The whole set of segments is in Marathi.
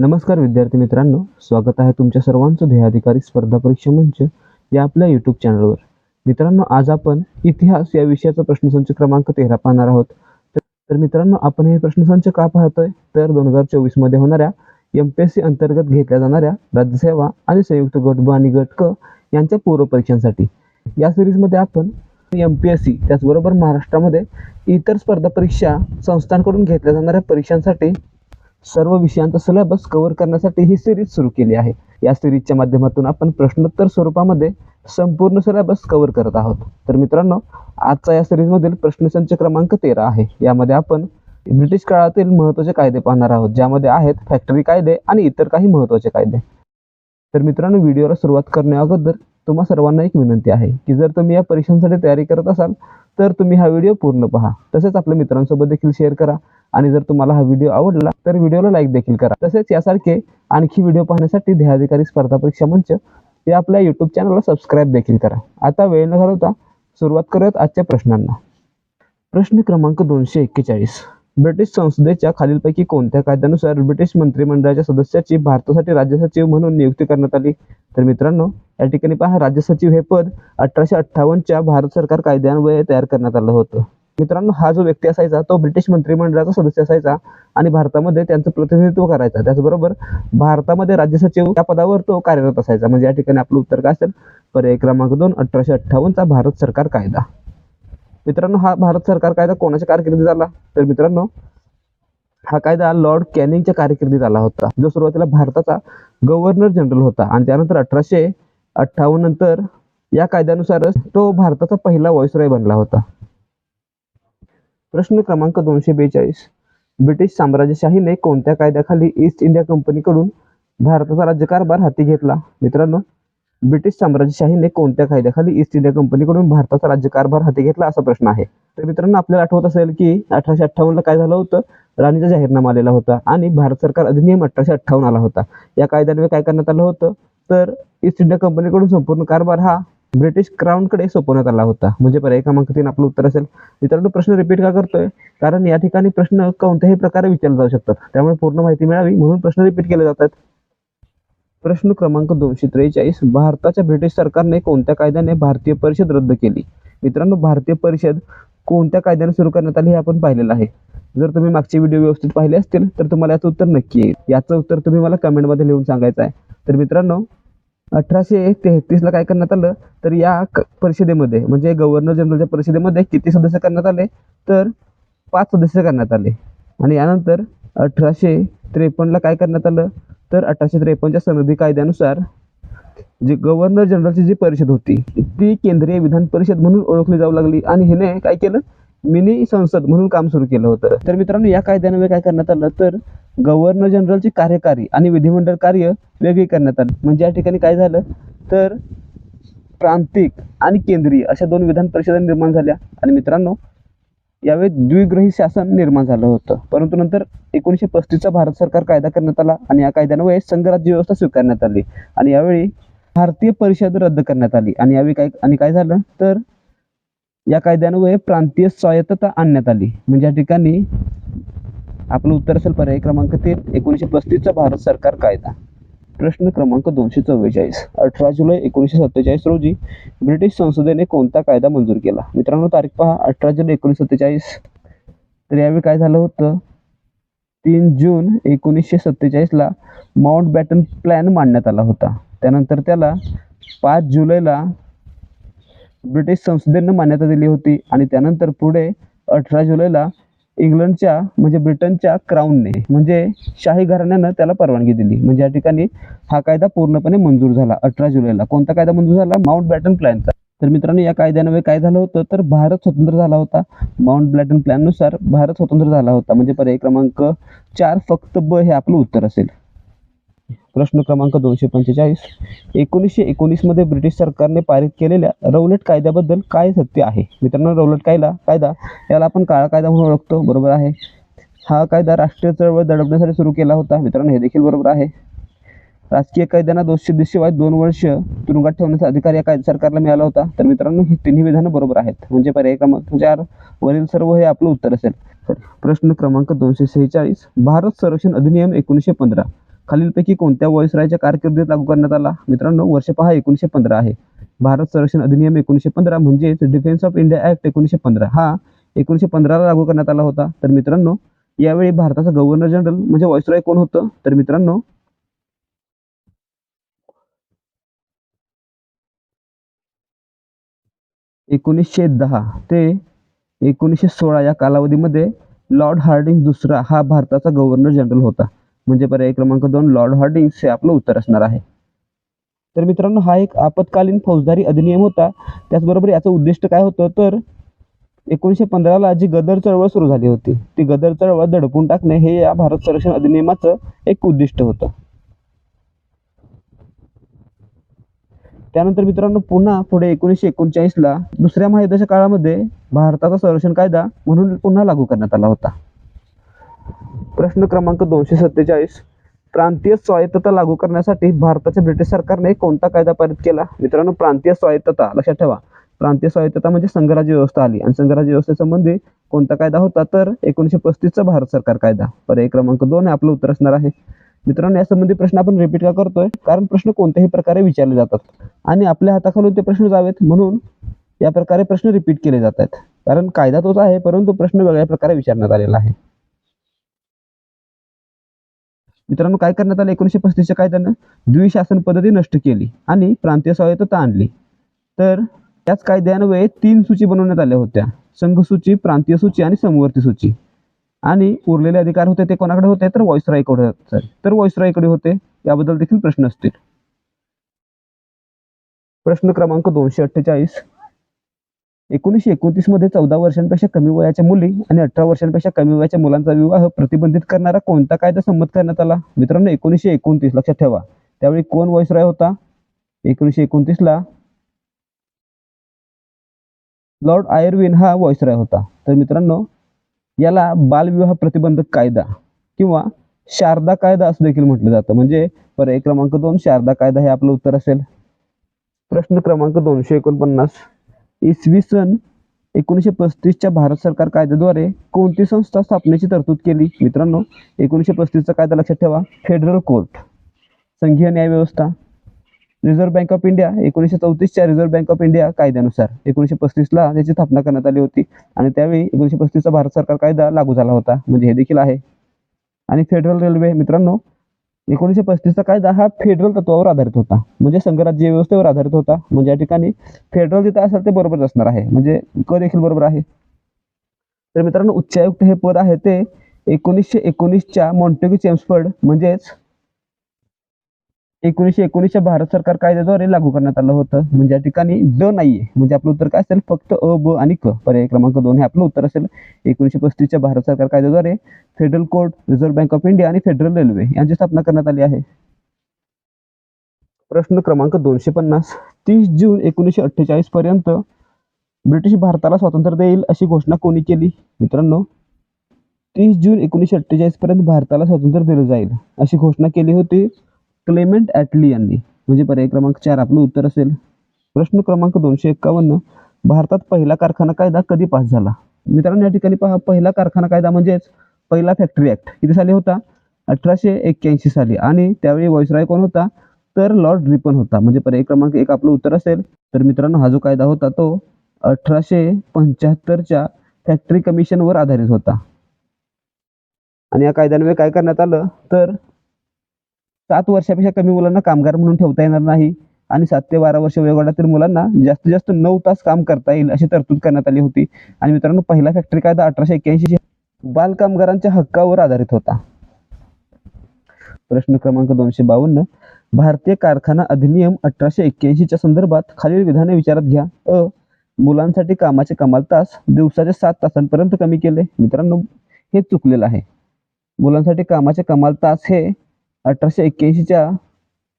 नमस्कार विद्यार्थी मित्रांनो स्वागत आहे तुमच्या सर्वांचं ध्येयाधिकारी स्पर्धा परीक्षा मंच या आपल्या यूट्यूब चॅनलवर मित्रांनो आज आपण इतिहास या विषयाचा प्रश्नसंच क्रमांक तेरा पाहणार आहोत. तर- मित्रांनो आपण हे प्रश्नसंच का पाहतोय? तर दोन हजार चोवीसमध्ये होणाऱ्या एम पी एस सी अंतर्गत घेतल्या जाणाऱ्या राज्यसेवा आणि संयुक्त गट ब आणि गट क यांच्या पूर्व परीक्षांसाठी. या सिरीजमध्ये आपण एम पी एस सी त्याचबरोबर महाराष्ट्रामध्ये इतर स्पर्धा परीक्षा संस्थांकडून घेतल्या जाणाऱ्या परीक्षांसाठी सर्व विषयांचा सिलेबस कव्हर करण्यासाठी ही सिरीज सुरू केली आहे. या सिरीजच्या माध्यमातून आपण प्रश्नोत्तर स्वरूपामध्ये संपूर्ण सिलेबस कव्हर करत आहोत. तर मित्रांनो आजचा या सिरीजमधील प्रश्नसंच क्रमांक तेरा आहे. यामध्ये आपण ब्रिटिश काळातील महत्त्वाचे कायदे पाहणार आहोत ज्यामध्ये आहेत फॅक्टरी कायदे आणि इतर काही महत्त्वाचे कायदे. तर मित्रांनो व्हिडिओला सुरुवात करण्याअगोदर तुम्हा सर्वांना एक विनंती आहे की जर तुम्ही या परीक्षांसाठी तयारी करत असाल तर तुम्ही हा व्हिडिओ पूर्ण पहा. तसेच आपल्या मित्रांसोबत देखील शेअर करा. आणि जर तुम्हाला हा व्हिडिओ आवडला तर व्हिडिओला लाईक देखील करा. तसेच यासारखे आणखी व्हिडिओ पाहण्यासाठी ध्येयाधिकारी स्पर्धा परीक्षा मंच या आपल्या यूट्यूब चॅनलला सबस्क्राईब देखील करा. आता वेळ न घालवता सुरुवात करूयात आजच्या प्रश्नांना. प्रश्न क्रमांक दोनशे एक्केचाळीस. ब्रिटिश संसदेच्या खालीलपैकी कोणत्या कायद्यानुसार ब्रिटिश मंत्रिमंडळाच्या सदस्याची भारतासाठी राज्य सचिव म्हणून नियुक्ती करण्यात आली? तर मित्रांनो या ठिकाणी पहा राज्य सचिव हे पद अठराशे अठ्ठावन्नच्या भारत सरकार कायद्यान्वये तयार करण्यात आलं होतं. मित्रांनो हा जो व्यक्ती असायचा तो ब्रिटिश मंत्रिमंडळाचा सदस्य असायचा आणि भारतामध्ये त्यांचं प्रतिनिधित्व करायचा. त्याचबरोबर भारतामध्ये राज्य सचिव या पदावर तो कार्यरत असायचा. म्हणजे या ठिकाणी आपलं उत्तर काय असेल? पर्याय क्रमांक दोन अठराशे अठ्ठावन्नचा भारत सरकार कायदा. मित्रांनो हा भारत सरकार कायदा कोणाच्या कारकिर्दीत आला? तर मित्रांनो हा कायदा लॉर्ड कॅनिंगच्या कारकिर्दीत आला होता. जो सुरुवातीला भारताचा गव्हर्नर जनरल होता आणि त्यानंतर अठराशे अठ्ठावन्न नंतर या कायद्यानुसारच तो भारताचा पहिला व्हॉइसरॉय बनला होता. प्रश्न क्रमांक दोनशे बेचाळीस. ब्रिटिश साम्राज्यशाहीने कोणत्या कायद्याखाली ईस्ट इंडिया कंपनीकडून भारताचा राज्यकारभार हाती घेतला? मित्रांनो ब्रिटिश साम्राज्यशाहीने कोणत्या कायद्याखाली ईस्ट इंडिया कंपनीकडून भारताचा राज्यकारभार हाती घेतला असा प्रश्न आहे. तर मित्रांनो आपल्याला आठवत असेल की अठराशे अठ्ठावन्नला काय झालं होतं? राणीचा जाहीरनामा आलेला होता आणि भारत सरकार अधिनियम अठराशे अठ्ठावन्न आला होता. या कायद्यान्वये काय करण्यात आलं होतं? तर ईस्ट इंडिया कंपनीकडून संपूर्ण कारभार हा ब्रिटिश क्राऊनकडे सोपवण्यात आला होता. म्हणजे पर्याय क्रमांक तीन आपलं उत्तर असेल. मित्रांनो प्रश्न रिपीट का करतोय? कारण या ठिकाणी प्रश्न कोणत्याही प्रकारे विचारले जाऊ शकतात. त्यामुळे पूर्ण माहिती मिळावी म्हणून प्रश्न रिपीट केले जातात. प्रश्न क्रमांक दोनशे त्रेचाळीस. भारताच्या ब्रिटिश सरकारने कोणत्या कायद्याने भारतीय परिषद रद्द केली? मित्रांनो भारतीय परिषद कोणत्या कायद्याने सुरू करण्यात आली हे आपण पाहिलेलं आहे. जर तुम्ही मागचे व्हिडिओ व्यवस्थित पाहिले असतील तर तुम्हाला याचं उत्तर नक्की येईल. याचं उत्तर तुम्ही मला कमेंटमध्ये लिहून सांगायचं आहे. तर मित्रांनो अठराशे तेहतीसला काय करण्यात आलं? तर या क- परिषदेमध्ये म्हणजे गव्हर्नर जनरलच्या परिषदेमध्ये किती सदस्य करण्यात आले? तर पाच सदस्य करण्यात आले. आणि यानंतर अठराशे त्रेपन्नला काय करण्यात आलं? तर अठराशे त्रेपन्नच्या सनदी कायद्यानुसार जी गव्हर्नर जनरलची जी परिषद होती ती केंद्रीय विधान परिषद म्हणून ओळखली जाऊ लागली. आणि हिने काय केलं? मिनी संसद म्हणून काम सुरू केलं होतं. तर मित्रांनो या कायद्यान्वये काय करण्यात आलं? तर गव्हर्नर जनरलची कार्यकारी आणि विधिमंडळ कार्य वेगळी करण्यात आली. म्हणजे या ठिकाणी काय झालं? तर प्रांतिक आणि केंद्रीय अशा दोन विधान परिषदा निर्माण झाल्या. आणि मित्रांनो यावेळी द्विग्रही शासन निर्माण झालं होतं. परंतु नंतर एकोणीसशे पस्तीसचा भारत सरकार कायदा करण्यात आला आणि या कायद्यामुळे संघराज्य व्यवस्था स्वीकारण्यात आली. आणि यावेळी भारतीय परिषद रद्द करण्यात आली. आणि यावेळी काय आणि काय झालं? तर या कायद्यान्वये प्रांतीय स्वायत्तता आणण्यात आली. म्हणजे या ठिकाणी आपलं उत्तर असेल पर्याय क्रमांक तीन एकोणीसशे पस्तीसचा भारत सरकार कायदा. प्रश्न क्रमांक दोनशे चव्वेचाळीस. अठरा जुलै एकोणीसशे सत्तेचाळीस रोजी ब्रिटिश संसदेने कोणता कायदा मंजूर केला? मित्रांनो तारीख पहा अठरा जुलै एकोणीसशे सत्तेचाळीस. तर यावेळी काय झालं होतं? तीन जून एकोणीसशे सत्तेचाळीसला माउंट बॅटन प्लॅन मांडण्यात आला होता. त्यानंतर त्याला पाच जुलैला ब्रिटिश संसदेनं मान्यता दिली होती आणि त्यानंतर पुढे अठरा जुलैला इंग्लंडच्या म्हणजे ब्रिटनच्या क्राऊनने म्हणजे शाही घराण्यानं त्याला परवानगी दिली. म्हणजे या ठिकाणी हा कायदा पूर्णपणे मंजूर झाला अठरा जुलैला. कोणता कायदा मंजूर झाला? माउंट बॅटन प्लॅनचा तर मित्रांनो या कायद्यान्वये काय झालं होतं? तर भारत स्वतंत्र झाला होता. माउंट ब्लॅटन प्लॅननुसार भारत स्वतंत्र झाला होता. म्हणजे पर्याय क्रमांक चार फक्त ब हे आपलं उत्तर असेल. प्रश्न क्रमांक दोनशे पंचेचाळीस. एकोणीसशे एकोणीसमध्ये ब्रिटिश सरकारने पारित केलेल्या रौलट कायद्याबद्दल काय सत्य आहे? मित्रांनो रौलट कायदा कायदा याला आपण काळा कायदा म्हणून ओळखतो. बरोबर आहे. हा कायदा राष्ट्रीय चळवळ दडपण्यासाठी सुरू केला होता. मित्रांनो हे देखील बरोबर आहे. राजकीय कैद्यांना दोषसिद्धीशिवाय दोन वर्ष तुरुंगात ठेवण्याचा अधिकार या कायदा सरकारला मिळाला होता. तर मित्रांनो ही तिन्ही विधानं बरोबर आहेत. म्हणजे पर्याय क्रमांक चार वरील सर्व हे आपलं उत्तर असेल. तर प्रश्न क्रमांक दोनशे सेहेचाळीस. भारत संरक्षण अधिनियम एकोणीसशे पंधरा. खालीलपैकी कोणत्या व्हायसरायच्या कारकिर्दीत लागू करण्यात आला? मित्रांनो वर्ष पहा एकोणीसशे पंधरा आहे. भारत संरक्षण अधिनियम एकोणीसशे पंधरा म्हणजेच डिफेन्स ऑफ इंडिया ऍक्ट एकोणीसशे पंधरा. हा एकोणीसशे पंधराला लागू करण्यात आला होता. तर मित्रांनो यावेळी भारताचा गव्हर्नर जनरल म्हणजे व्हायसराय कोण होतं? तर मित्रांनो एकोणीसशे दहा ते एकोणीसशे सोळा या कालावधीमध्ये लॉर्ड हार्डिंग दुसरा हा भारताचा गव्हर्नर जनरल होता. म्हणजे पर्याय क्रमांक दोन लॉर्ड हार्डिंग्स हे आपलं उत्तर असणार आहे. तर मित्रांनो हा एक आपत्कालीन फौजदारी अधिनियम होता. त्याचबरोबर याचं उद्दिष्ट काय होतं? तर एकोणीसशे पंधराला जी गदर चळवळ सुरू झाली होती ती गदर चळवळ दडपून टाकणे हे या भारत संरक्षण अधिनियमाचं एक उद्दिष्ट होतं. त्यानंतर मित्रांनो पुन्हा पुढे एकोणीसशे एकोणचाळीसला दुसऱ्या महायुद्धाच्या काळामध्ये भारताचा संरक्षण कायदा म्हणून पुन्हा लागू करण्यात आला होता. प्रश्न क्रमांक दोनशे सत्तेचाळीस. प्रांतीय स्वायत्तता लागू करण्यासाठी भारताच्या ब्रिटिश सरकारने कोणता कायदा पारित केला? मित्रांनो प्रांतीय स्वायत्तता लक्षात ठेवा. प्रांतीय स्वायत्तता म्हणजे संघराज्य व्यवस्था आली. आणि संघराज्य व्यवस्थेसंबंधी कोणता कायदा होता? तर एकोणीसशे पस्तीसचा भारत सरकार कायदा. पर्याय क्रमांक दोन हे आपलं उत्तर असणार आहे. मित्रांनो यासंबंधी प्रश्न आपण रिपीट का करतोय? कारण प्रश्न कोणत्याही प्रकारे विचारले जातात. आणि आपल्या हाताखालून ते प्रश्न जावेत. म्हणून या प्रकारे प्रश्न रिपीट केले जात आहेत कारण कायदा तोच आहे परंतु प्रश्न वेगळ्या प्रकारे विचारण्यात आलेला आहे. मित्रांनो काय करण्यात आलं? एकोणीसशे पस्तीसच्या कायद्यानं द्विशासन पद्धती नष्ट केली आणि प्रांतीय स्वायत्तता आणली. तर त्याच कायद्यान्वये तीन सूची बनवण्यात आल्या होत्या. संघ सूची प्रांतीय सूची आणि समवर्ती सूची. आणि उरलेले अधिकार होते ते कोणाकडे होते? तर व्हॉइसरायकडे होते. तर व्हॉइसरायकडे होते. याबद्दल देखील प्रश्न असतील. प्रश्न क्रमांक दोनशे अठ्ठेचाळीस. एकोणीसशे एकोणतीसमध्ये चौदा वर्षांपेक्षा कमी वयाच्या मुली आणि अठरा वर्षांपेक्षा कमी वयाच्या मुलांचा विवाह प्रतिबंधित करणारा कोणता कायदा संमत करण्यात आला? मित्रांनो एकोणीसशे एकोणतीस लक्षात ठेवा. त्यावेळी कोण व्हॉइसराय होता? एकोणीसशे एकोणतीसला लॉर्ड आयर्विन हा व्हॉइसराय होता. तर मित्रांनो याला बालविवाह प्रतिबंधक कायदा किंवा शारदा कायदा असं देखील म्हटलं जातं. म्हणजे पर्याय क्रमांक दोन शारदा कायदा हे आपलं उत्तर असेल. प्रश्न क्रमांक दोनशे एकोणपन्नास. इसवी सन एकोणीसशे पस्तीसच्या भारत सरकार कायद्याद्वारे कोणती संस्था स्थापनेची तरतूद केली? मित्रांनो एकोणीसशे पस्तीसचा कायदा लक्षात ठेवा. Federal court. संघीय न्याय व्यवस्था. रिझर्व्ह बँक ऑफ इंडिया एकोणीसशे चौतीसच्या रिझर्व्ह बँक ऑफ इंडिया कायद्यानुसार एकोणीसशे पस्तीसला त्याची स्थापना करण्यात आली होती आणि त्यावेळी एकोणीसशे पस्तीसचा भारत सरकार कायदा लागू झाला होता. म्हणजे हे देखील आहे. आणि फेडरल रेल्वे मित्रांनो एकोणीसशे पस्तीसचा कायदा हा फेडरल तत्वावर आधारित होता. म्हणजे संघराज्य व्यवस्थेवर आधारित होता. म्हणजे या ठिकाणी फेडरल जिथं असेल ते बरोबरच असणार आहे. म्हणजे क देखील बरोबर आहे. तर मित्रांनो उच्चायुक्त हे पद आहे ते एकोणीसशे एकोणीसच्या मॉन्टेग्यू चेम्सफर्ड म्हणजेच एकोणीसशे एकोणीसच्या भारत सरकार कायद्याद्वारे लागू करण्यात आलं होतं. म्हणजे या ठिकाणी ड नाहीये. म्हणजे आपलं उत्तर काय असेल? फक्त अ ब आणि क. पर्याय क्रमांक दोन हे आपलं उत्तर असेल. एकोणीसशे पस्तीसच्या भारत सरकार कायद्याद्वारे federal court reserve bank of India आणि फेडरल रेल्वे यांची स्थापना करण्यात आली आहे. प्रश्न क्रमांक दोनशे पन्नास. तीस जून एकोणीसशे अठ्ठेचाळीस पर्यंत ब्रिटिश भारताला स्वातंत्र्य देईल अशी घोषणा कोणी केली? मित्रांनो तीस जून एकोणीसशे अठ्ठेचाळीस पर्यंत भारताला स्वातंत्र्य दिलं जाईल अशी घोषणा केली होती. क्लेमेंट ॲटली यांनी. म्हणजे पर्याय क्रमांक चार आपलं उत्तर असेल. प्रश्न क्रमांक दोनशे एक्कावन्न भारतात पहिला कारखाना कायदा कधी पास झाला? मित्रांनो या ठिकाणी पहा पहिला कारखाना कायदा म्हणजेच पहिला फॅक्टरी ऍक्ट किती साली होता? अठराशे एक्क्याऐंशी साली. आणि त्यावेळी व्हॉइसराय कोण होता? तर लॉर्ड रिपन होता. म्हणजे पर्याय क्रमांक एक आपलं उत्तर असेल. तर मित्रांनो हा जो कायदा होता तो अठराशे पंच्याहत्तरच्या फॅक्टरी कमिशनवर आधारित होता. आणि या कायद्यान्वये काय करण्यात आलं? तर सात वर्षापेक्षा कमी मुलांना कामगार म्हणून ठेवता येणार नाही. आणि सात ते बारा वर्ष वयोगटातील मुलांना जास्तीत जास्त नऊ तास काम करता येईल अशी तरतूद करण्यात आली होती. आणि मित्रांनो पहिला फॅक्टरी कायदा अठराशे एक्क्याऐंशी बालकामगारांच्या हक्कावर आधारित होता. प्रश्न क्रमांक दोनशे बावन्न. भारतीय कारखाना अधिनियम अठराशे एक्क्याऐंशीच्या संदर्भात खालील विधाने विचारात घ्या. अ. मुलांसाठी कामाचे कमाल तास दिवसाच्या सात तासांपर्यंत कमी केले. मित्रांनो हे चुकलेलं आहे. मुलांसाठी कामाचे कमाल तास हे अठराशे एक्क्याऐंशीच्या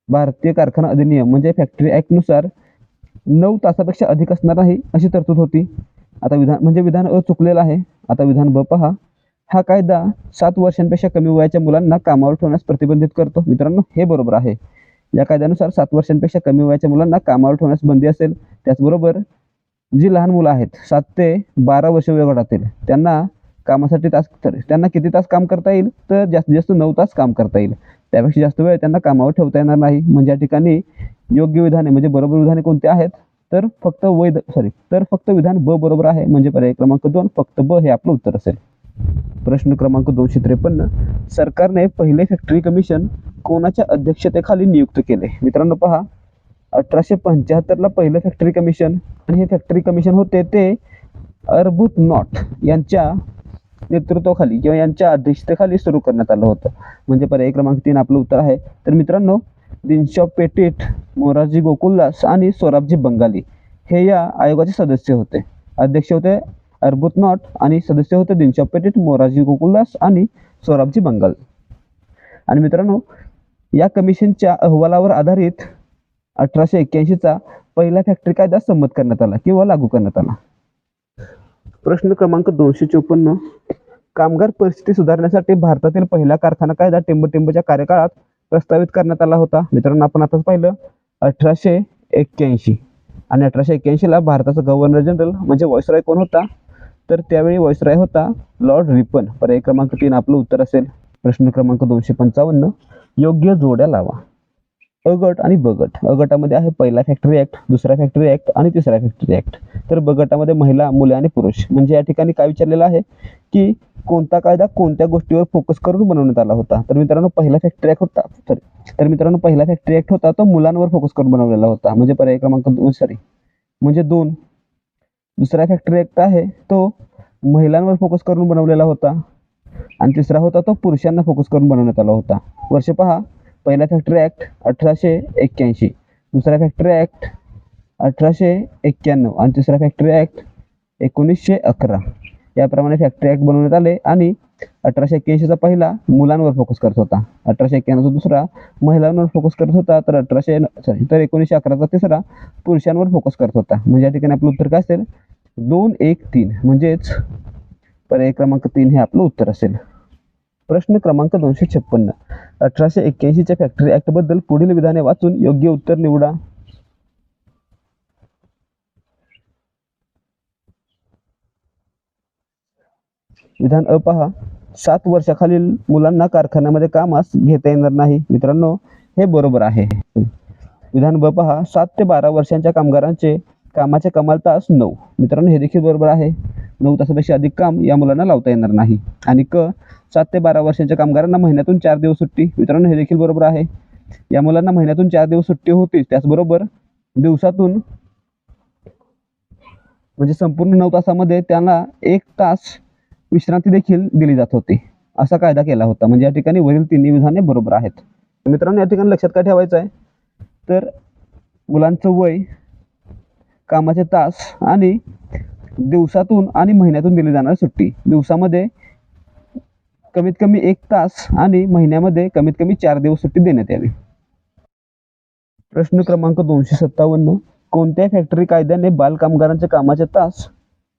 भारतीय कारखाना अधिनियम म्हणजे फॅक्टरी ॲक्टनुसार नऊ तासापेक्षा अधिक असणार नाही अशी तरतूद होती. आता विधान म्हणजे विधान अ चुकलेलं आहे. आता विधान ब पहा. हा कायदा सात वर्षांपेक्षा कमी वयाच्या मुलांना कामावर ठेवण्यास प्रतिबंधित करतो. मित्रांनो हे बरोबर आहे. या कायद्यानुसार सात वर्षांपेक्षा कमी वयाच्या मुलांना कामावर ठेवण्यास बंदी असेल त्याचबरोबर जी लहान मुलं आहेत सात ते बारा वर्ष वयोगटातील त्यांना कामासाठी तास तर त्यांना किती तास काम करता येईल? तर जास्तीत जास्त नऊ तास काम करता येईल. त्यापेक्षा जास्त वेळ त्यांना कामावर ठेवता येणार नाही. म्हणजे या ठिकाणी योग्य विधाने म्हणजे बरोबर विधाने कोणती आहेत? तर फक्त वैध सॉरी तर फक्त विधान ब बरोबर आहे. म्हणजे पर्याय क्रमांक दोन फक्त ब हे आपलं उत्तर असेल. प्रश्न क्रमांक दोनशे त्रेपन्न सरकारने पहिले फॅक्टरी कमिशन कोणाच्या अध्यक्षतेखाली नियुक्त केले? मित्रांनो पहा अठराशे पंच्याहत्तरला पहिलं फॅक्टरी कमिशन आणि हे फॅक्टरी कमिशन होते ते अर्बुत नॉट यांच्या नेतृत्वाखाली किंवा यांच्या अध्यक्षतेखाली सुरू करण्यात आलं होतं. म्हणजे पर्याय क्रमांक तीन आपलं उत्तर आहे. तर मित्रांनो दिनशॉ पेटीट मोरारजी गोकुलदास आणि सोराबजी बंगाली हे या आयोगाचे सदस्य होते. अध्यक्ष होते अर्बुत नॉट आणि सदस्य होते दिनशॉ पेटीट मोरारजी गोकुलदास आणि सोराबजी बंगाल. आणि मित्रांनो या कमिशनच्या अहवालावर आधारित अठराशे एक्क्याऐंशीचा पहिला फॅक्टरी कायदा संमत करण्यात आला किंवा लागू करण्यात आला. प्रश्न क्रमांक दोनशे चोपन्न. कामगार परिस्थिती सुधारण्यासाठी भारतातील पहिला कारखाना कायदा टिंबटिंबच्या कार्यकाळात प्रस्तावित करण्यात आला होता. मित्रांनो आपण आताच पाहिलं. अठराशे एक्क्याऐंशी. आणि अठराशे एक्क्याऐंशीला भारताचा गव्हर्नर जनरल म्हणजे वॉयसराय कोण होता? तर त्यावेळी वॉयसराय होता लॉर्ड रिपन पर्याय क्रमांक तीन आपलं उत्तर असेल. प्रश्न क्रमांक दोनशे पंचावन्न. योग्य जोड्या लावा. अ गट आणि ब गट अ गटामध्ये आहे पहिला फॅक्टरी ॲक्ट दुसरा फॅक्टरी ॲक्ट आणि तिसरा फॅक्टरी ॲक्ट तर ब गटामध्ये महिला मुले आणि पुरुष. म्हणजे या ठिकाणी काय विचारलेलं आहे की कोणता कायदा कोणत्या गोष्टीवर फोकस करून बनवण्यात आला होता? तर मित्रांनो पहिला फॅक्टरी ॲक्ट होता. सॉरी तर मित्रांनो पहिला फॅक्टरी ॲक्ट होता तो मुलांवर फोकस करून बनवलेला होता. म्हणजे पर्याय क्रमांक दोन सॉरी म्हणजे दोन. दुसरा फॅक्टरी ॲक्ट आहे तो महिलांवर फोकस करून बनवलेला होता. आणि तिसरा होता तो पुरुषांना फोकस करून बनवण्यात आला होता. वर्ष पहा. पहिला फॅक्टरी ॲक्ट अठराशे एक्क्याऐंशी. दुसरा फॅक्टरी ॲक्ट अठराशे एक्क्याण्णव. आणि तिसरा फॅक्टरी ॲक्ट एकोणीसशे अकरा. याप्रमाणे फॅक्टरी ॲक्ट बनवण्यात आले आणि अठराशे एक्क्याऐंशीचा पहिला मुलांवर फोकस करत होता. अठराशे एक्क्याण्णवचा दुसरा महिलांवर फोकस करत होता. तर अठराशे सॉरी तर एकोणीसशे अकराचा तिसरा पुरुषांवर फोकस करत होता. म्हणजे या ठिकाणी आपलं उत्तर काय असेल? दोन एक तीन. म्हणजेच पर्याय क्रमांक तीन हे आपलं उत्तर असेल. प्रश्न क्रमांक दोनशे छप्पन्न. अठराशे एक्क्याऐंशीच्या फॅक्टरी ॲक्टबद्दल पुढील विधाने वाचून योग्य उत्तर निवडा. विधान अ पहा सात वर्षाखालील मुलांना कारखान्यामध्ये कामास घेता येणार नाही. मित्रांनो हे बरोबर आहे. विधान ब पहा सात ते बारा वर्षांच्या कामगारांचे कामाचे कमाल तास नऊ. मित्रांनो हे देखील बरोबर आहे. नऊ तासापेक्षा अधिक काम या मुलांना लावता येणार नाही. आणि क सात ते बारा वर्षांच्या कामगारांना महिन्यातून चार दिवस सुट्टी. मित्रांनो हे देखील बरोबर आहे. या मुलांना महिन्यातून चार दिवस सुट्टी होतीच. त्याचबरोबर दिवसातून म्हणजे संपूर्ण नऊ तासामध्ये त्यांना एक तास विश्रांती देखील दिली जात होती. असा कायदा केला होता. म्हणजे या ठिकाणी वरील तिन्ही विधाने बरोबर आहेत. मित्रांनो या ठिकाणी लक्षात काय ठेवायचं आहे? तर मुलांचं वय कामाचे तास आणि दिवसातून आणि महिन्यातून दिली जाणारी सुट्टी. दिवसामध्ये कमीत कमी एक तास आणि महिन्यामध्ये कमीत कमी चार दिवस सुट्टी देण्यात यावी. प्रश्न क्रमांक दोनशे सत्तावन्न. कोणत्या फॅक्टरी कायद्याने बालकामगारांचे कामाचे तास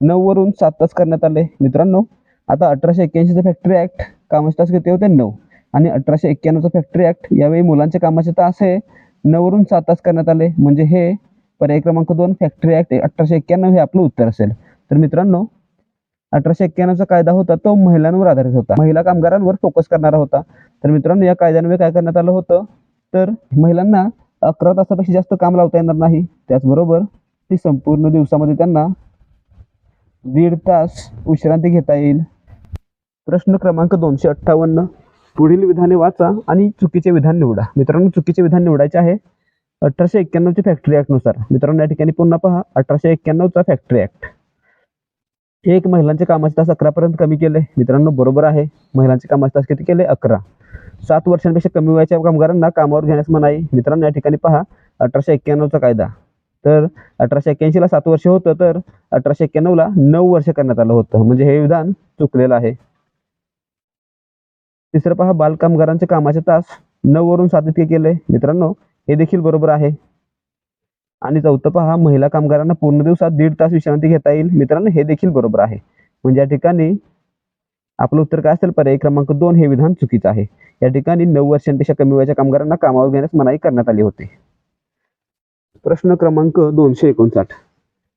नऊ वरून सात तास करण्यात आले. मित्रांनो आता अठराशे एक्क्याऐंशीचा फॅक्टरी ॲक्ट कामाचे तास किती होते? नऊ. आणि अठराशे एक्क्याण्णवचा फॅक्टरी ॲक्ट यावेळी मुलांचे कामाचे तास हे नऊवरून सात तास करण्यात आले. म्हणजे हे पर्याय क्रमांक दोन फॅक्टरी ॲक्ट अठराशे एक्क्याण्णव हे आपलं उत्तर असेल. तर मित्रांनो अठराशे एक्क्याण्णवचा कायदा होता तो महिलांवर आधारित होता. महिला कामगारांवर फोकस करणारा होता. तर मित्रांनो या कायद्यान्वये काय करण्यात आलं होतं? तर महिलांना अकरा तासापेक्षा जास्त काम लावता येणार नाही. त्याचबरोबर ती संपूर्ण दिवसामध्ये त्यांना दीड तास विश्रांती घेता येईल. प्रश्न क्रमांक दोनशे अठ्ठावन्न. पुढील विधाने वाचा आणि चुकीचे विधान निवडा. मित्रांनो चुकीचे विधान निवडायचे आहे अठराशे एक्क्याण्णवच्या फॅक्टरी ॲक्टनुसार मित्रांनो या ठिकाणी पुन्हा पहा. अठराशे एक्क्याण्णवचा फॅक्टरी ॲक्ट एक महिलांचे कामाचे तास अकरापर्यंत कमी केले. मित्रांनो बरोबर आहे. महिलांचे कामाचे तास किती केले? अकरा. सात वर्षांपेक्षा कमी वयाच्या कामगारांना कामावर घेण्यास मनाई. मित्रांनो या ठिकाणी पहा अठराशे एक्क्याण्णवचा कायदा. तर अठराशे एक्क्याऐंशीला सात वर्ष होतं तर अठराशे एक्क्याण्णवला नऊ वर्ष करण्यात आलं होतं. म्हणजे हे विधान चुकलेलं आहे. तिसरं पहा बालकामगारांचे कामाचे तास नऊ वरून सात इतके केले. मित्रांनो हे देखील बरोबर आहे. आणि चौथं पहा महिला कामगारांना पूर्ण दिवसात दीड तास विश्रांती घेता येईल. मित्रांनो हे देखील बरोबर आहे. म्हणजे या ठिकाणी आपलं उत्तर काय असेल? पर्याय क्रमांक दोन हे विधान चुकीचं आहे. या ठिकाणी नऊ वर्षांपेक्षा कमी वयाच्या कामगारांना कामावर घेण्यास मनाई करण्यात आली होती. प्रश्न क्रमांक दोनशे एकोणसाठ.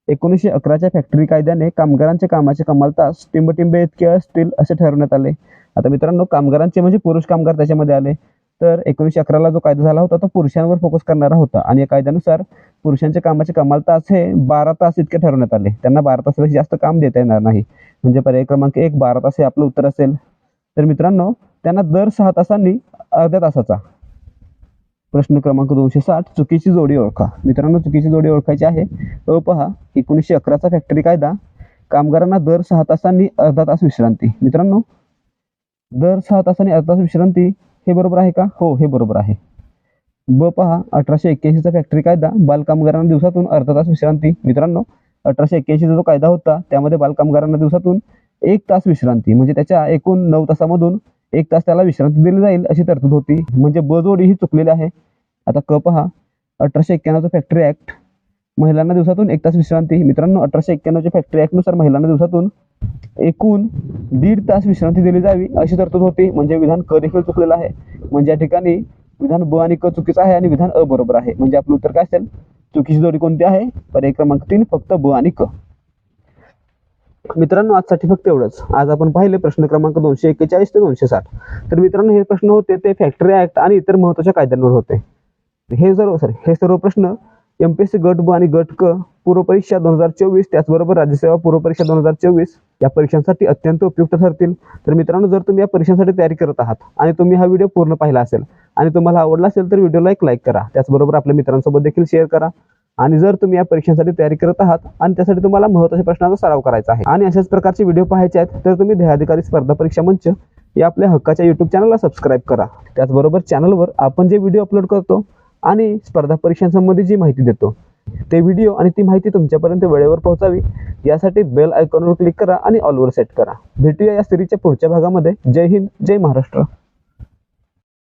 एकोणीसशे अकराच्या फॅक्टरी कायद्याने कामगारांच्या कामाचे कमाल तास टिंबटिंबे इतके असतील असे ठरवण्यात आले. आता मित्रांनो कामगारांचे म्हणजे पुरुष कामगार त्याच्यामध्ये आले. तर एकोणीसशे अकराला जो कायदा झाला होता तो पुरुषांवर फोकस करणारा होता. आणि या कायद्यानुसार पुरुषांच्या कामाचे कमाल तास हे बारा तास इतके ठरवण्यात आले. त्यांना बारा तासापेक्षा जास्त काम देता येणार नाही. म्हणजे पर्याय क्रमांक एक बारा तास हे आपलं उत्तर असेल. तर मित्रांनो त्यांना दर सहा तासांनी अर्ध्या तासाचा. प्रश्न क्रमांक दोनशे साठ चुकीची जोडी ओळखा. मित्रांनो चुकीची जोडी ओळखायची आहे. तो पहा एकोणीसशे अकराचा फॅक्टरी कायदा. कामगारांना दर सहा तासांनी अर्धा तास विश्रांती. मित्रांनो दर सहा तासाने अर्धा तास विश्रांती हे बरोबर आहे का? हो हे बरोबर आहे. ब पहा अठराशे एक्क्याऐंशीचा फॅक्टरी कायदा बालकामगारांना दिवसातून अर्धा तास विश्रांती. मित्रांनो अठराशे एक्क्याऐंशीचा जो कायदा होता त्यामध्ये बालकामगारांना दिवसातून एक तास विश्रांती. म्हणजे त्याच्या एकूण नऊ तासामधून एक तास त्याला विश्रांती दिली जाईल अशी तरतूद होती. म्हणजे ब जोडी ही चुकलेली आहे. आता क पहा अठराशे एक्क्याण्णवचा फॅक्टरी ॲक्ट महिलांना दिवसातून एक तास विश्रांती. मित्रांनो अठराशे एक्क्याण्णवच्या फॅक्टरी ॲक्टनुसार महिलांना दिवसातून एकूण दीड तास विश्रांती दिली जावी अशी तरतूद होती. म्हणजे विधान क देखील चुकलेलं आहे. म्हणजे या ठिकाणी विधान ब आणि क चुकीचं आहे आणि विधान अ बरोबर आहे. म्हणजे आपलं उत्तर काय असेल? चुकीची जोडी कोणती आहे? पर्याय क्रमांक तीन फक्त ब आणि क. मित्रांनो आजसाठी फक्त एवढंच. आज आपण पाहिले प्रश्न क्रमांक दोनशे एक्केचाळीस ते दोनशे साठ. तर मित्रांनो हे प्रश्न होते ते फॅक्टरी ऍक्ट आणि इतर महत्त्वाच्या कायद्यांवर होते. हे सर्व सॉरी हे सर्व प्रश्न एम पी एस सी गट ब आणि गट क पूर्व परीक्षा दोन हजार चोवीस त्याचबरोबर राज्यसेवा पूर्व परीक्षा दोन हजार चोवीस या परीक्षांसाठी अत्यंत उपयुक्त ठरतील. तर मित्रांनो जर तुम्ही या परीक्षांसाठी तयारी करत आहात आणि तुम्ही हा व्हिडिओ पूर्ण पाहिला असेल आणि तुम्हाला आवडला असेल तर व्हिडिओला एक लाईक करा. त्याचबरोबर आपल्या मित्रांसोबत देखील शेअर करा. आणि जर तुम्ही या परीक्षांसाठी तयारी करत आहात आणि त्यासाठी तुम्हाला महत्त्वाच्या प्रश्नांचा सराव करायचा आहे आणि अशाच प्रकारचे व्हिडिओ पाहायचे आहेत तर तुम्ही ध्येयाधिकारी स्पर्धा परीक्षा मंच या आपल्या हक्काच्या यूट्यूब चॅनलला सबस्क्राईब करा. त्याचबरोबर चॅनलवर आपण जे व्हिडिओ अपलोड करतो आणि स्पर्धा परीक्षांसंबंधी जी माहिती देतो ते व्हिडिओ आणि ती माहिती तुमच्यापर्यंत वेळेवर पोहोचावी यासाठी बेल आयकॉनवर क्लिक करा आणि ऑलवर सेट करा. भेटूया या सिरीजच्या पुढच्या भागामध्ये. जय हिंद जय महाराष्ट्र.